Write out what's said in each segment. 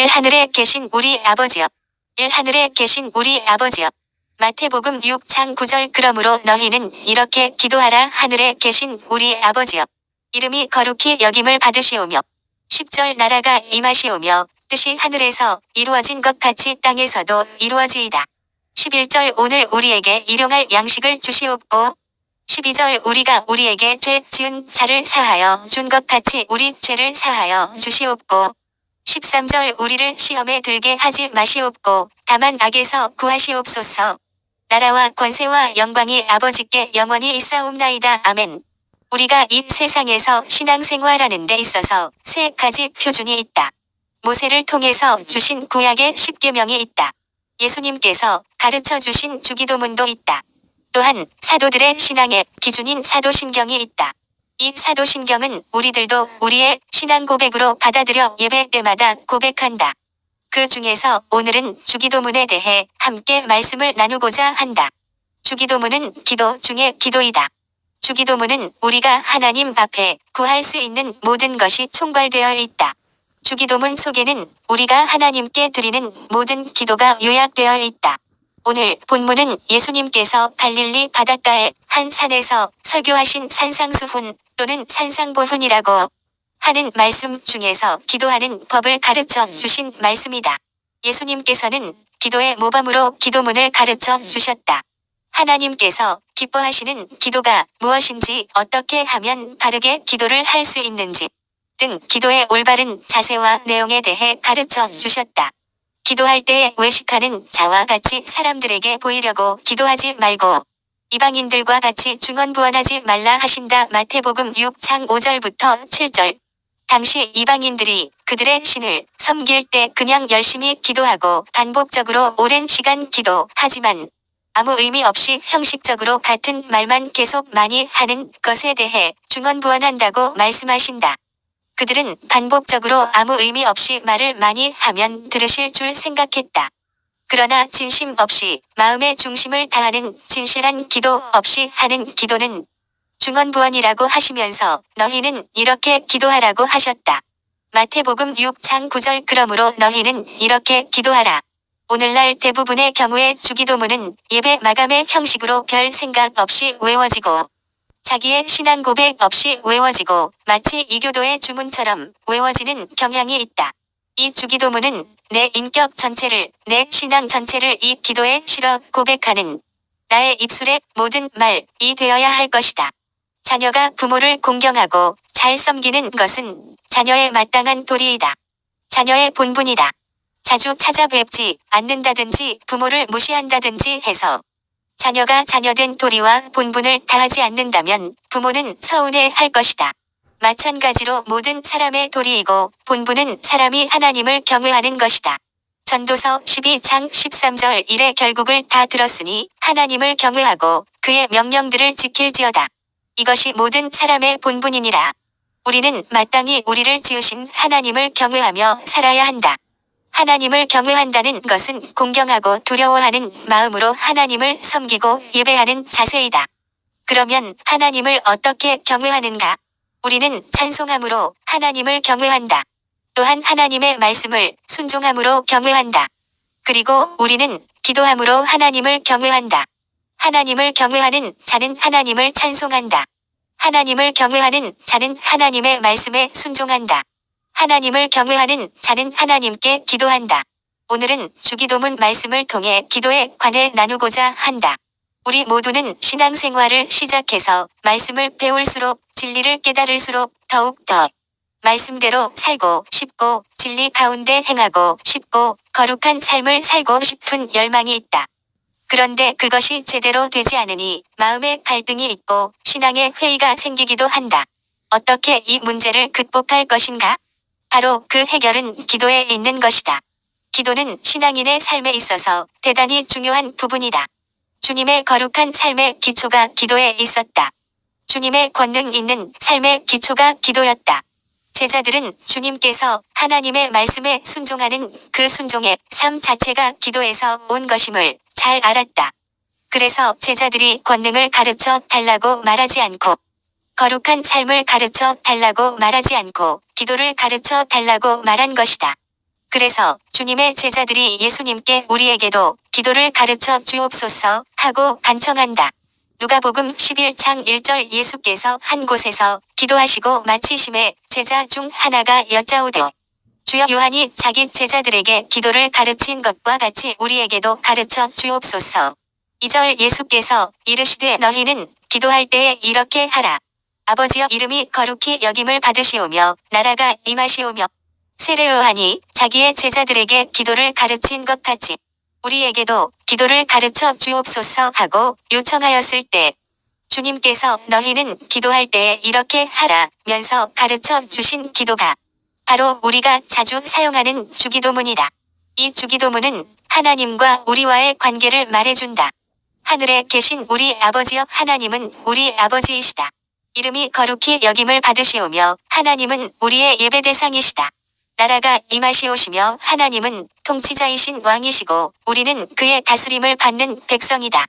일 하늘에 계신 우리 아버지여. 일 하늘에 계신 우리 아버지여. 마태복음 6장 9절 그러므로 너희는 이렇게 기도하라 하늘에 계신 우리 아버지여. 이름이 거룩히 여김을 받으시오며 10절 나라가 임하시오며 뜻이 하늘에서 이루어진 것 같이 땅에서도 이루어지이다. 11절 오늘 우리에게 일용할 양식을 주시옵고 12절 우리가 우리에게 죄 지은 자를 사하여 준 것 같이 우리 죄를 사하여 주시옵고 13절 우리를 시험에 들게 하지 마시옵고 다만 악에서 구하시옵소서. 나라와 권세와 영광이 아버지께 영원히 있사옵나이다. 아멘. 우리가 이 세상에서 신앙생활하는 데 있어서 세 가지 표준이 있다. 모세를 통해서 주신 구약의 십계명이 있다. 예수님께서 가르쳐 주신 주기도문도 있다. 또한 사도들의 신앙의 기준인 사도신경이 있다. 이 사도신경은 우리들도 우리의 신앙 고백으로 받아들여 예배 때마다 고백한다. 그 중에서 오늘은 주기도문에 대해 함께 말씀을 나누고자 한다. 주기도문은 기도 중의 기도이다. 주기도문은 우리가 하나님 앞에 구할 수 있는 모든 것이 총괄되어 있다. 주기도문 속에는 우리가 하나님께 드리는 모든 기도가 요약되어 있다. 오늘 본문은 예수님께서 갈릴리 바닷가의 한 산에서 설교하신 산상수훈 또는 산상보훈이라고 하는 말씀 중에서 기도하는 법을 가르쳐 주신 말씀이다. 예수님께서는 기도의 모범으로 기도문을 가르쳐 주셨다. 하나님께서 기뻐하시는 기도가 무엇인지 어떻게 하면 바르게 기도를 할 수 있는지 등 기도의 올바른 자세와 내용에 대해 가르쳐 주셨다. 기도할 때에 외식하는 자와 같이 사람들에게 보이려고 기도하지 말고 이방인들과 같이 중언부언하지 말라 하신다. 마태복음 6장 5절부터 7절. 당시 이방인들이 그들의 신을 섬길 때 그냥 열심히 기도하고 반복적으로 오랜 시간 기도하지만 아무 의미 없이 형식적으로 같은 말만 계속 많이 하는 것에 대해 중언부언한다고 말씀하신다. 그들은 반복적으로 아무 의미 없이 말을 많이 하면 들으실 줄 생각했다. 그러나 진심 없이 마음의 중심을 다하는 진실한 기도 없이 하는 기도는 중언부언이라고 하시면서 너희는 이렇게 기도하라고 하셨다. 마태복음 6장 9절 그러므로 너희는 이렇게 기도하라. 오늘날 대부분의 경우에 주기도문은 예배 마감의 형식으로 별 생각 없이 외워지고 자기의 신앙 고백 없이 외워지고 마치 이교도의 주문처럼 외워지는 경향이 있다. 이 주기도문은 내 인격 전체를, 내 신앙 전체를 이 기도에 실어 고백하는 나의 입술의 모든 말이 되어야 할 것이다. 자녀가 부모를 공경하고 잘 섬기는 것은 자녀의 마땅한 도리이다. 자녀의 본분이다. 자주 찾아뵙지 않는다든지 부모를 무시한다든지 해서 자녀가 자녀된 도리와 본분을 다하지 않는다면 부모는 서운해 할 것이다. 마찬가지로 모든 사람의 도리이고 본분은 사람이 하나님을 경외하는 것이다. 전도서 12장 13절 일의 결국을 다 들었으니 하나님을 경외하고 그의 명령들을 지킬지어다. 이것이 모든 사람의 본분이니라. 우리는 마땅히 우리를 지으신 하나님을 경외하며 살아야 한다. 하나님을 경외한다는 것은 공경하고 두려워하는 마음으로 하나님을 섬기고 예배하는 자세이다. 그러면 하나님을 어떻게 경외하는가? 우리는 찬송함으로 하나님을 경외한다. 또한 하나님의 말씀을 순종함으로 경외한다. 그리고 우리는 기도함으로 하나님을 경외한다. 하나님을 경외하는 자는 하나님을 찬송한다. 하나님을 경외하는 자는 하나님의 말씀에 순종한다. 하나님을 경외하는 자는 하나님께 기도한다. 오늘은 주기도문 말씀을 통해 기도에 관해 나누고자 한다. 우리 모두는 신앙생활을 시작해서 말씀을 배울수록 진리를 깨달을수록 더욱 더 말씀대로 살고 싶고 진리 가운데 행하고 싶고 거룩한 삶을 살고 싶은 열망이 있다. 그런데 그것이 제대로 되지 않으니 마음에 갈등이 있고 신앙의 회의가 생기기도 한다. 어떻게 이 문제를 극복할 것인가? 바로 그 해결은 기도에 있는 것이다. 기도는 신앙인의 삶에 있어서 대단히 중요한 부분이다. 주님의 거룩한 삶의 기초가 기도에 있었다. 주님의 권능 있는 삶의 기초가 기도였다. 제자들은 주님께서 하나님의 말씀에 순종하는 그 순종의 삶 자체가 기도에서 온 것임을 잘 알았다. 그래서 제자들이 권능을 가르쳐 달라고 말하지 않고 거룩한 삶을 가르쳐 달라고 말하지 않고 기도를 가르쳐 달라고 말한 것이다. 그래서 주님의 제자들이 예수님께 우리에게도 기도를 가르쳐 주옵소서 하고 간청한다. 누가복음 11장 1절 예수께서 한 곳에서 기도하시고 마치심에 제자 중 하나가 여짜오되 주여 요한이 자기 제자들에게 기도를 가르친 것과 같이 우리에게도 가르쳐 주옵소서. 2절 예수께서 이르시되 너희는 기도할 때에 이렇게 하라. 아버지여 이름이 거룩히 여김을 받으시오며 나라가 임하시오며 세례 요한이 자기의 제자들에게 기도를 가르친 것 같이 우리에게도 기도를 가르쳐 주옵소서 하고 요청하였을 때 주님께서 너희는 기도할 때에 이렇게 하라 면서 가르쳐 주신 기도가 바로 우리가 자주 사용하는 주기도문이다. 이 주기도문은 하나님과 우리와의 관계를 말해준다. 하늘에 계신 우리 아버지여 하나님은 우리 아버지이시다. 이름이 거룩히 여김을 받으시오며 하나님은 우리의 예배 대상이시다. 나라가 임하시오시며 하나님은 통치자이신 왕이시고 우리는 그의 다스림을 받는 백성이다.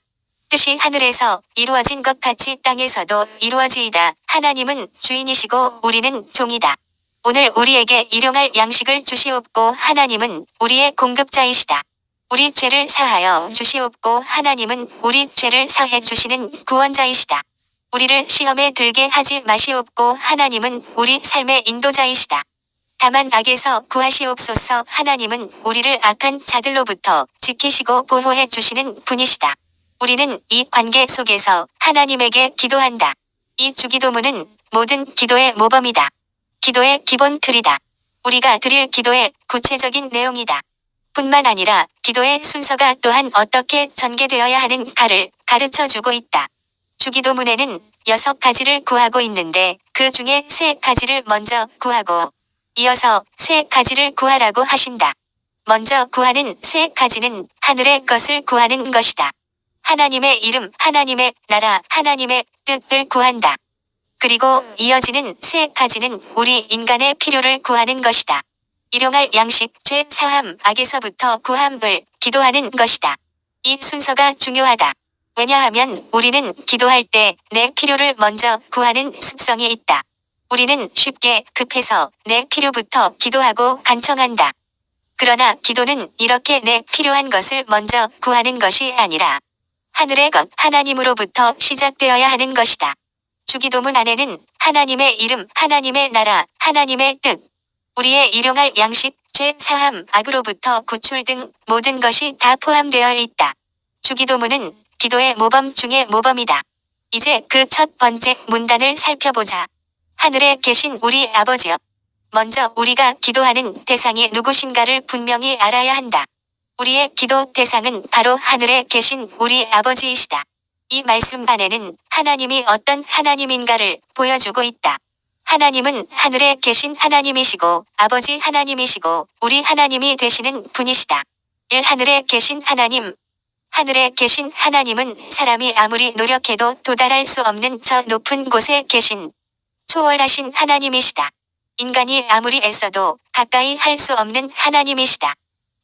뜻이 하늘에서 이루어진 것 같이 땅에서도 이루어지이다. 하나님은 주인이시고 우리는 종이다. 오늘 우리에게 일용할 양식을 주시옵고 하나님은 우리의 공급자이시다. 우리 죄를 사하여 주시옵고 하나님은 우리 죄를 사해 주시는 구원자이시다. 우리를 시험에 들게 하지 마시옵고 하나님은 우리 삶의 인도자이시다. 다만 악에서 구하시옵소서 하나님은 우리를 악한 자들로부터 지키시고 보호해 주시는 분이시다. 우리는 이 관계 속에서 하나님에게 기도한다. 이 주기도문은 모든 기도의 모범이다. 기도의 기본 틀이다. 우리가 드릴 기도의 구체적인 내용이다. 뿐만 아니라 기도의 순서가 또한 어떻게 전개되어야 하는가를 가르쳐 주고 있다. 주기도문에는 여섯 가지를 구하고 있는데 그 중에 세 가지를 먼저 구하고 이어서 세 가지를 구하라고 하신다. 먼저 구하는 세 가지는 하늘의 것을 구하는 것이다. 하나님의 이름, 하나님의 나라, 하나님의 뜻을 구한다. 그리고 이어지는 세 가지는 우리 인간의 필요를 구하는 것이다. 일용할 양식, 죄, 사함, 악에서부터 구함을 기도하는 것이다. 이 순서가 중요하다. 왜냐하면 우리는 기도할 때 내 필요를 먼저 구하는 습성이 있다. 우리는 쉽게 급해서 내 필요부터 기도하고 간청한다. 그러나 기도는 이렇게 내 필요한 것을 먼저 구하는 것이 아니라 하늘의 것 하나님으로부터 시작되어야 하는 것이다. 주기도문 안에는 하나님의 이름, 하나님의 나라, 하나님의 뜻, 우리의 일용할 양식, 죄, 사함, 악으로부터 구출 등 모든 것이 다 포함되어 있다. 주기도문은 기도의 모범 중의 모범이다. 이제 그 첫 번째 문단을 살펴보자. 하늘에 계신 우리 아버지여. 먼저 우리가 기도하는 대상이 누구신가를 분명히 알아야 한다. 우리의 기도 대상은 바로 하늘에 계신 우리 아버지이시다. 이 말씀 안에는 하나님이 어떤 하나님인가를 보여주고 있다. 하나님은 하늘에 계신 하나님이시고 아버지 하나님이시고 우리 하나님이 되시는 분이시다. 일 하늘에 계신 하나님. 하늘에 계신 하나님은 사람이 아무리 노력해도 도달할 수 없는 저 높은 곳에 계신 초월하신 하나님이시다. 인간이 아무리 애써도 가까이 할 수 없는 하나님이시다.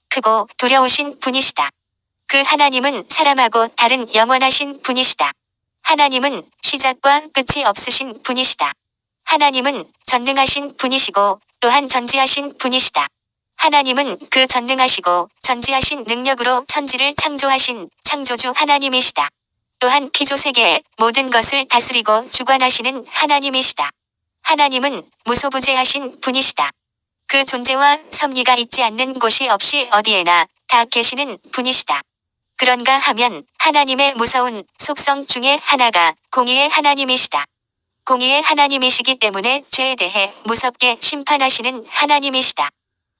크고 두려우신 분이시다. 그 하나님은 사람하고 다른 영원하신 분이시다. 하나님은 시작과 끝이 없으신 분이시다. 하나님은 전능하신 분이시고 또한 전지하신 분이시다. 하나님은 그 전능하시고 전지하신 능력으로 천지를 창조하신 창조주 하나님이시다. 또한 피조세계의 모든 것을 다스리고 주관하시는 하나님이시다. 하나님은 무소부재하신 분이시다. 그 존재와 섭리가 있지 않는 곳이 없이 어디에나 다 계시는 분이시다. 그런가 하면 하나님의 무서운 속성 중에 하나가 공의의 하나님이시다. 공의의 하나님이시기 때문에 죄에 대해 무섭게 심판하시는 하나님이시다.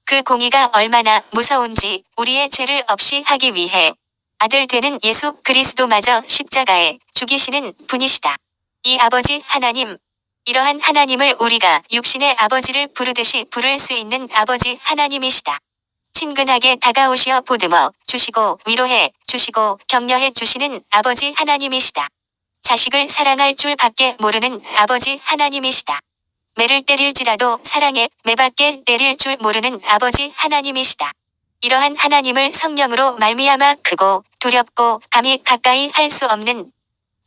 그 공의가 얼마나 무서운지 우리의 죄를 없이 하기 위해 아들 되는 예수 그리스도마저 십자가에 죽이시는 분이시다. 이 아버지 하나님, 이러한 하나님을 우리가 육신의 아버지를 부르듯이 부를 수 있는 아버지 하나님이시다. 친근하게 다가오시어 보듬어 주시고 위로해 주시고 격려해 주시는 아버지 하나님이시다. 자식을 사랑할 줄 밖에 모르는 아버지 하나님이시다. 매를 때릴지라도 사랑에 매밖에 때릴 줄 모르는 아버지 하나님이시다. 이러한 하나님을 성령으로 말미암아 크고 두렵고 감히 가까이 할 수 없는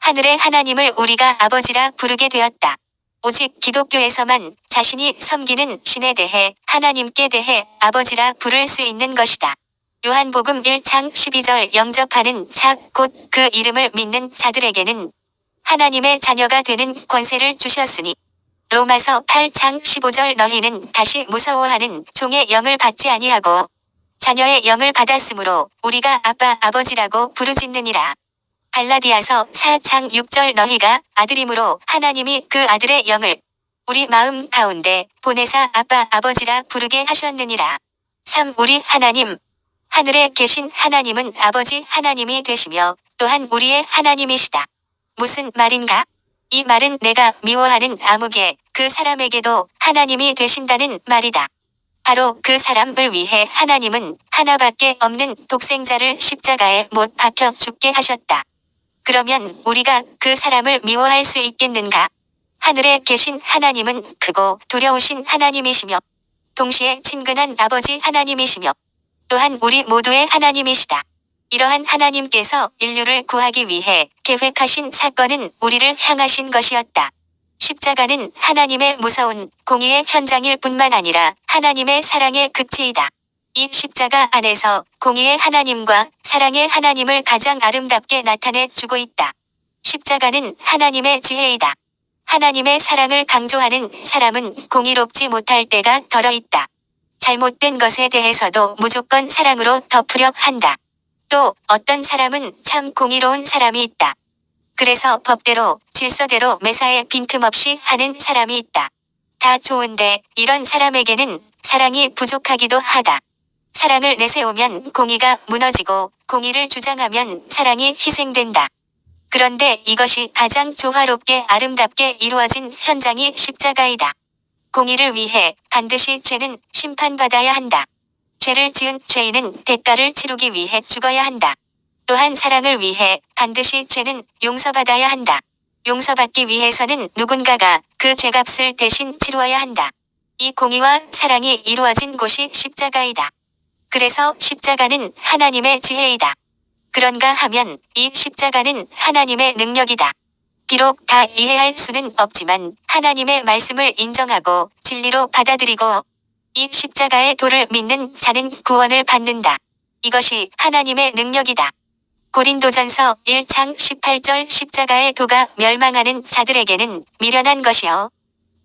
하늘의 하나님을 우리가 아버지라 부르게 되었다. 오직 기독교에서만 자신이 섬기는 신에 대해 하나님께 대해 아버지라 부를 수 있는 것이다. 요한복음 1장 12절 영접하는 자 곧 그 이름을 믿는 자들에게는 하나님의 자녀가 되는 권세를 주셨으니 로마서 8장 15절 너희는 다시 무서워하는 종의 영을 받지 아니하고 자녀의 영을 받았으므로 우리가 아빠 아버지라고 부르짖느니라. 갈라디아서 4장 6절 너희가 아들이므로 하나님이 그 아들의 영을 우리 마음 가운데 보내사 아빠 아버지라 부르게 하셨느니라. 3. 우리 하나님 하늘에 계신 하나님은 아버지 하나님이 되시며 또한 우리의 하나님이시다. 무슨 말인가? 이 말은 내가 미워하는 아무개 그 사람에게도 하나님이 되신다는 말이다. 바로 그 사람을 위해 하나님은 하나밖에 없는 독생자를 십자가에 못 박혀 죽게 하셨다. 그러면 우리가 그 사람을 미워할 수 있겠는가? 하늘에 계신 하나님은 크고 두려우신 하나님이시며 동시에 친근한 아버지 하나님이시며 또한 우리 모두의 하나님이시다. 이러한 하나님께서 인류를 구하기 위해 계획하신 사건은 우리를 향하신 것이었다. 십자가는 하나님의 무서운 공의의 현장일 뿐만 아니라 하나님의 사랑의 극치이다. 이 십자가 안에서 공의의 하나님과 사랑의 하나님을 가장 아름답게 나타내 주고 있다. 십자가는 하나님의 지혜이다. 하나님의 사랑을 강조하는 사람은 공의롭지 못할 때가 덜어 있다. 잘못된 것에 대해서도 무조건 사랑으로 덮으려 한다. 또 어떤 사람은 참 공의로운 사람이 있다. 그래서 법대로 질서대로 매사에 빈틈없이 하는 사람이 있다. 다 좋은데 이런 사람에게는 사랑이 부족하기도 하다. 사랑을 내세우면 공의가 무너지고 공의를 주장하면 사랑이 희생된다. 그런데 이것이 가장 조화롭게 아름답게 이루어진 현장이 십자가이다. 공의를 위해 반드시 죄는 심판받아야 한다. 죄를 지은 죄인은 대가를 치르기 위해 죽어야 한다. 또한 사랑을 위해 반드시 죄는 용서받아야 한다. 용서받기 위해서는 누군가가 그 죄값을 대신 치루어야 한다. 이 공의와 사랑이 이루어진 곳이 십자가이다. 그래서 십자가는 하나님의 지혜이다. 그런가 하면 이 십자가는 하나님의 능력이다. 비록 다 이해할 수는 없지만 하나님의 말씀을 인정하고 진리로 받아들이고 이 십자가의 도를 믿는 자는 구원을 받는다. 이것이 하나님의 능력이다. 고린도전서 1장 18절 십자가의 도가 멸망하는 자들에게는 미련한 것이요.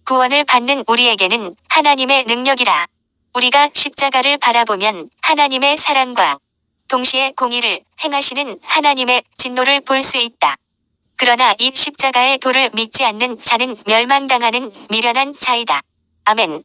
구원을 받는 우리에게는 하나님의 능력이라. 우리가 십자가를 바라보면 하나님의 사랑과 동시에 공의를 행하시는 하나님의 진노를 볼 수 있다. 그러나 이 십자가의 도를 믿지 않는 자는 멸망당하는 미련한 자이다. 아멘.